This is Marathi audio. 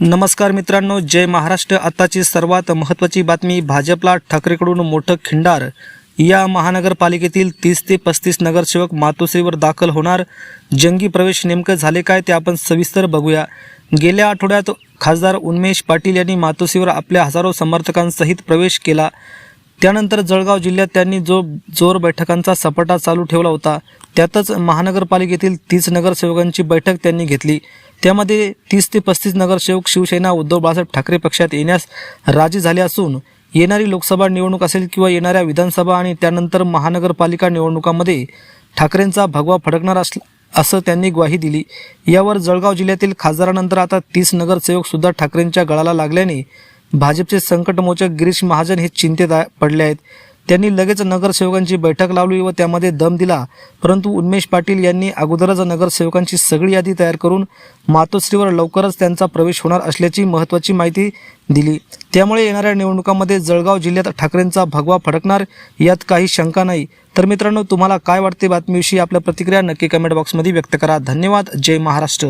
नमस्कार मित्रांनो जय महाराष्ट्र. आताची सर्वात महत्त्वाची बातमी भाजपला ठाकरेकडून मोठं खिंडार. या महानगरपालिकेतील तीस ते पस्तीस नगरसेवक मातोश्रीवर दाखल होणार. जंगी प्रवेश नेमकं झाले काय ते आपण सविस्तर बघूया. गेल्या आठवड्यात खासदार उन्मेश पाटील यांनी मातोश्रीवर आपल्या हजारो समर्थकांसहित प्रवेश केला. त्यानंतर जळगाव जिल्ह्यात त्यांनी जो जोर बैठकांचा सपाटा चालू ठेवला होता त्यातच महानगरपालिकेतील तीस नगरसेवकांची बैठक त्यांनी घेतली. त्यामध्ये तीस ते पस्तीस नगरसेवक शिवसेना उद्धव बाळासाहेब ठाकरे पक्षात येण्यास राजी झाले असून येणारी लोकसभा निवडणूक असेल किंवा येणाऱ्या विधानसभा आणि त्यानंतर महानगरपालिका निवडणुकामध्ये ठाकरेंचा भगवा फडकणार अस असं त्यांनी ग्वाही दिली. यावर जळगाव जिल्ह्यातील खासदारानंतर आता तीस नगरसेवकसुद्धा ठाकरेंच्या गळाला लागल्याने भाजपचे संकटमोचक गिरीश महाजन हे चिंतेत पडले आहेत. त्यांनी लगेच नगरसेवकांची बैठक लावली व त्यामध्ये दम दिला. परंतु उन्मेश पाटील यांनी अगोदरच नगरसेवकांची सगळी यादी तयार करून मातोश्रीवर लवकरच त्यांचा प्रवेश होणार असल्याची महत्त्वाची माहिती दिली. त्यामुळे येणाऱ्या निवडणुकांमध्ये जळगाव जिल्ह्यात ठाकरेंचा भगवा फडकणार यात काही शंका नाही. तर मित्रांनो तुम्हाला काय वाटते बातमीविषयी आपल्या प्रतिक्रिया नक्की कमेंट बॉक्समध्ये व्यक्त करा. धन्यवाद. जय महाराष्ट्र.